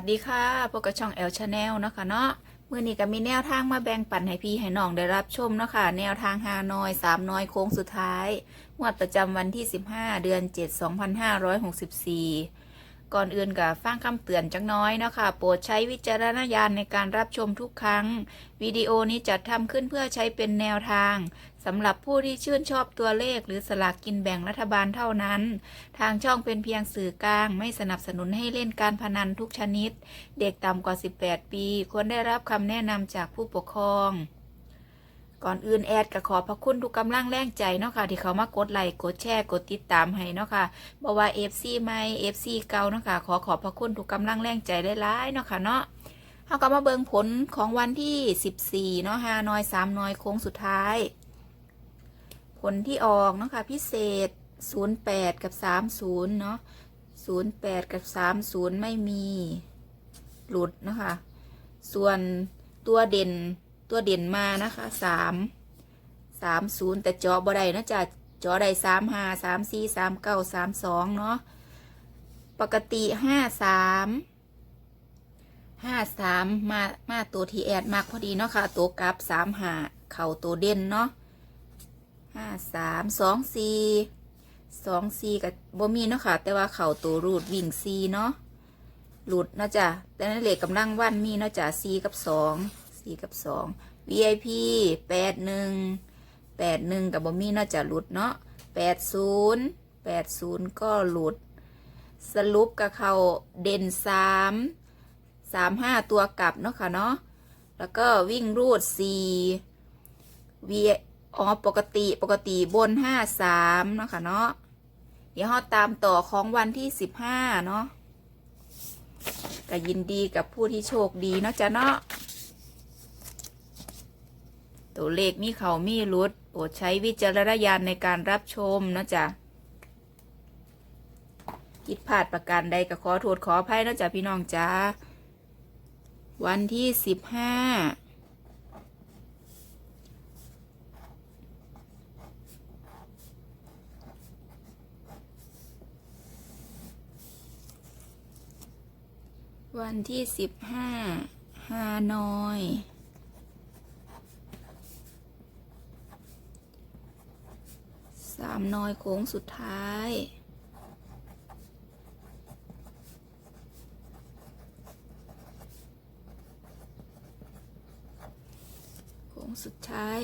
วัสดีค่ะพวกกระช่องแอลชาแนลเนาะค่ะเนาะเมื่อนี้ก็มีแนวทางมาแบ่งปันให้พี่ให้น้องได้รับชมเนาะค่ะ แนวทางฮานอยสามน้อยโค้งสุดท้ายงวดประจำวันที่ 15 เดือน 7 2564 ก่อนอื่นกับฟังคำเตือนจักหน้อยนะคะโปรดใช้วิจารณญาณในการรับชมทุกครั้ง วิดีโอนี้จัดทำขึ้นเพื่อใช้เป็นแนวทางสำหรับผู้ที่ชื่นชอบตัวเลขหรือสลากกินแบ่งรัฐบาลเท่านั้น ทางช่องเป็นเพียงสื่อกลาง ไม่สนับสนุนให้เล่นการพนันทุกชนิด เด็กต่ำกว่า 18 ปี ควรได้รับคำแนะนำจากผู้ปกครอง ก่อนอื่นแอดก็ขอพระคุณทุกกำลังแรงใจเนาะค่ะที่เขามากดไลค์กดแชร์กดติดตามให้เนาะค่ะบอกว่า FC ใหม่ FC เก่าเนาะค่ะขอขอบพระคุณทุกกำลังแรงใจได้หลายๆเนาะค่ะเนาะเฮาก็มาเบิงผลของวันที่ 14 เนาะฮานอย3นอยโค้งสุดท้าย ผลที่ออกเนาะค่ะพิเศษ 08 กับ 30 เนาะ08 กับ 30 ไม่มี หลุดเนาะคะส่วนตัวเด่น ตัวเด่นมานะคะ3 30แต่เจาะบ่ได้นาะจ๊ะเจาะได้35 34 39 32เนาะปกติ53 53มห้าสามมามาตัวทีแอดมากพอดีเนาะค่ะ ตัวกลับ35เข่าตัวเด่นเนาะห้าสามสองสี่สองสี่กับบ่มีเนาะค่ะ แต่ว่าเข่าตัวรูดวิ่งสี่เนาะหลุดนะจ้ะแต่ในเหลขกกำลังวันมีเนาะจ้ะสี่กับสอง สี่กับสอง VIP แปดหนึ่งแปดหนึ่งกับบ่มีเนาจะหลุดเนาะแปดศูนย์แปดศูนย์ก็หลุด สรุปกับเขาเด่นสามสามห้าตัวกลับเนาะค่ะเนาะแล้วก็วิ่งรูดสี่ V อ๋อปกติปกติบนห้าสามเนาะค่ะเนาะเดี๋ยวเราตามต่อของวันที่สิบห้าเนาะก็ยินดีกับผู้ที่โชคดีเนาะจ๊ะเนาะ ตัวเลขมีเขามีรุดโปรดใช้วิจารณญาณในการรับชมนะจ๊ะผิดพลาดประการใดก็ขอโทษขออภัยนะจ๊ะพี่น้องจ้าวันที่สิบห้าวันที่สิบห้าฮานอย สามนอยโค้งสุดท้าย โค้งสุดท้าย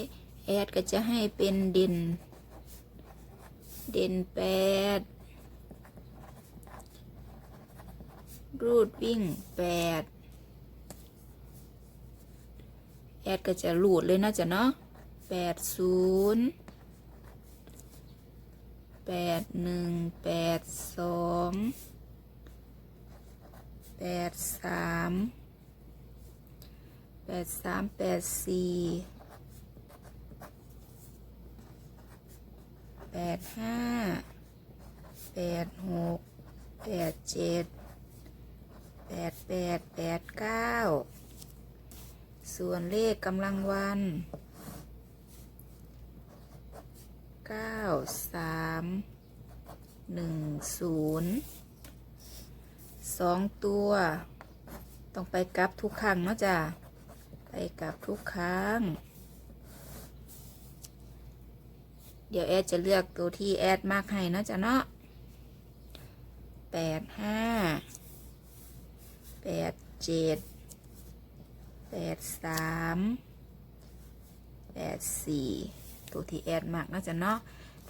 แอดก็จะให้เป็นเด่น เด่นแปดรูดวิ่งแปดแอดก็จะรูดเลยนะจ๊ะเนาะแปดศูนย์ แปดหนึ่งแปดสองแปดสามแปดสามแปดสี่แปดห้าแปดหกแปดเจ็ดแปดแปดแปดเก้าส่วนเลขกำลังวันเก้า สามหนึ่งศูนย์สองตัว ต้องไปกลับทุกครั้งเนาะจ้ะไปกลับทุกครั้ง เดี๋ยวแอดจะเลือกตัวที่แอดมากให้นะจ้ะเนาะแปดห้าแปดเจ็ดแปดสามแปดสี่ตัวที่แอดมากนะจ๊ะเนาะ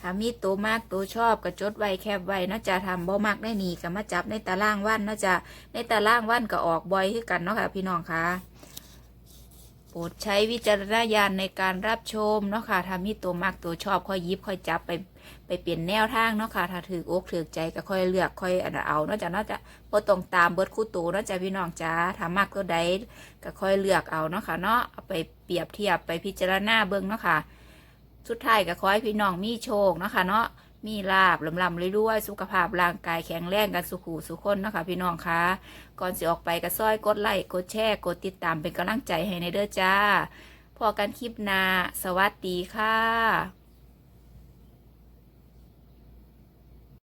ถ้ามีตัวมากตัวชอบก็จดไว้แคบไว้นาะจะทำบ่มากได้หนีก็มาจับในตารางวันนาะจะในตารางวันก็ออกบ่อยคือกันเนาะค่ะพี่น้องค่ะโปรดใช้วิจารณญาณในการรับชมเนาะค่ะถ้ามีตัวมากตัวชอบค่อยยิบค่อยจับไปไปเปลี่ยนแนวทางเนาะค่ะถ้าถืออกถือใจก็ค่อยเลือกค่อยเอาเนาะจ๊ะเนาะจะบ่ต้องตามเบิดคู่ตัวเนาะจ๊ะพี่น้องจ้าถ้ามากตัวใดก็ค่อยเลือกเอาเนาะค่ะเนาะเอาไปเปรียบเทียบไปพิจารณาเบิ่งเนาะค่ะ สุดท้ายก็ขอให้พี่น้องมีโชคนะคะเนาะมีลาบลำลำเรื่อยๆสุขภาพร่างกายแข็งแรงกันสุขูสุขคนนะคะพี่น้องคะก่อนสิออกไปก็ซ้อยกดไลค์กดแชร์กดติดตามเป็นกำลังใจให้ในเด้อจ้าพอกันคลิปหน้าสวัสดีค่ะ